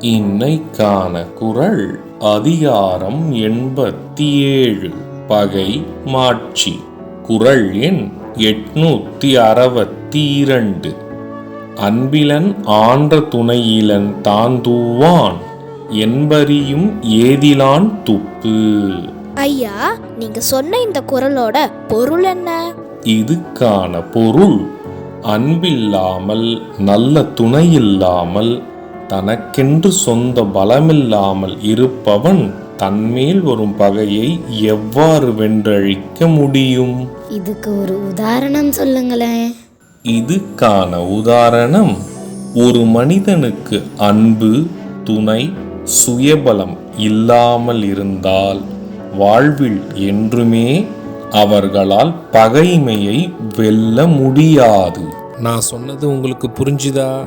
இன்னைக்கான குரல் அதிகாரம் எண்பத்தி ஏழு பகை மாட்சி. குரல் எண் எட்நூத்தி அறுபத்தி இரண்டு அன்பிலன் ஆன்ற துணையிலன் தாந்தூவான் என்பரியும் ஏதிலான் துப்பு. ஐயா நீங்க சொன்ன இந்த குரலோட பொருள் என்ன? இதுக்கான பொருள் அன்பில்லாமல் நல்ல துணையில்லாமல் தனக்கென்று சொந்த பலமில்லாமல் இருப்பவன் தன்மேல் வரும் பகையை எவ்வாறு வென்றழிக்க முடியும்? இதுக்கு ஒரு உதாரணம் சொல்லுங்களேன். இதுக்கான உதாரணம் ஒரு மனிதனுக்கு அன்பு துணை சுயபலம் இல்லாமல் இருந்தால் வாழ்வில் என்றுமே அவர்களால் பகைமையை வெல்ல முடியாது. நான் சொன்னது உங்களுக்கு புரிஞ்சுதா?